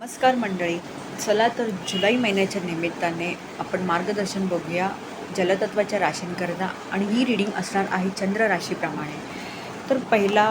नमस्कार मंडळी. चला तर जुलै महिन्याच्या निमित्ताने आपण मार्गदर्शन बघूया जलतत्वाच्या राशींकरता आणि ही रिडिंग असणार आहे चंद्र राशीप्रमाणे. तर पहिला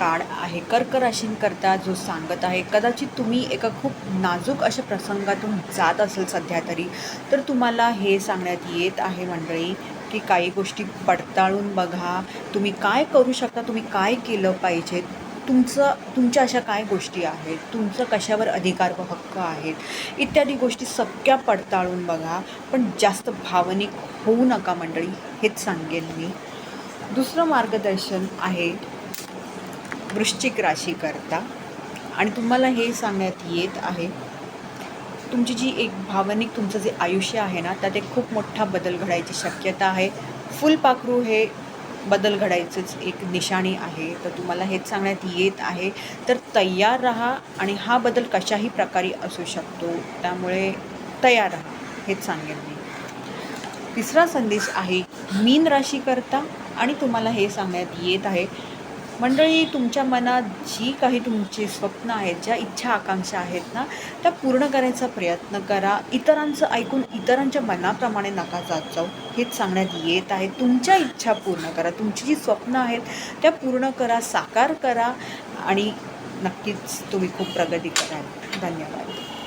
काळ आहे कर्क राशींकरता जो सांगत आहे कदाचित तुम्ही एका खूप नाजूक अशा प्रसंगातून जात असेल सध्या तरी. तर तुम्हाला हे सांगण्यात येत आहे मंडळी की काही गोष्टी पडताळून बघा. तुम्ही काय करू शकता? तुम्ही काय केलं पाहिजे तुमचं तुमच्या अशा काय गोष्टी आहेत? तुमचं कशावर अधिकार व हक्क आहेत? इत्यादी गोष्टी सगळ्या पडताळून बघा पण जास्त भावनिक होऊ नका मंडळी हेच सांगेन मी. दुसरं मार्गदर्शन आहे वृश्चिक राशीकरता. आणि तुम्हाला हे सांगण्यात येत आहे तुमची जी एक भावनिक तुमचं जे आयुष्य आहे ना त्यात एक खूप मोठा बदल घडायची शक्यता आहे. फुलपाखरू हे बदल घडायचेच एक निशाणी आहे. तर तुम्हाला हेच सांगण्यात येत आहे. तर तयार राहा आणि हा बदल कशाही प्रकारे असू शकतो त्यामुळे तयार राहा हेच सांगेन मी. तिसरा संदेश आहे मीन राशीकरता आणि तुम्हाला हे सांगण्यात येत आहे मंडळी तुमच्या मनात जी काही तुमची स्वप्न आहेत ज्या इच्छा आकांक्षा आहेत ना त्या पूर्ण करायचा प्रयत्न करा. इतरांचं ऐकून इतरांच्या मनाप्रमाणे नका जात जाऊ. हेच सांगण्यात येत आहे. तुमच्या इच्छा पूर्ण करा. तुमची जी स्वप्न आहेत त्या पूर्ण करा साकार करा आणि नक्कीच तुम्ही खूप प्रगती कराल. धन्यवाद.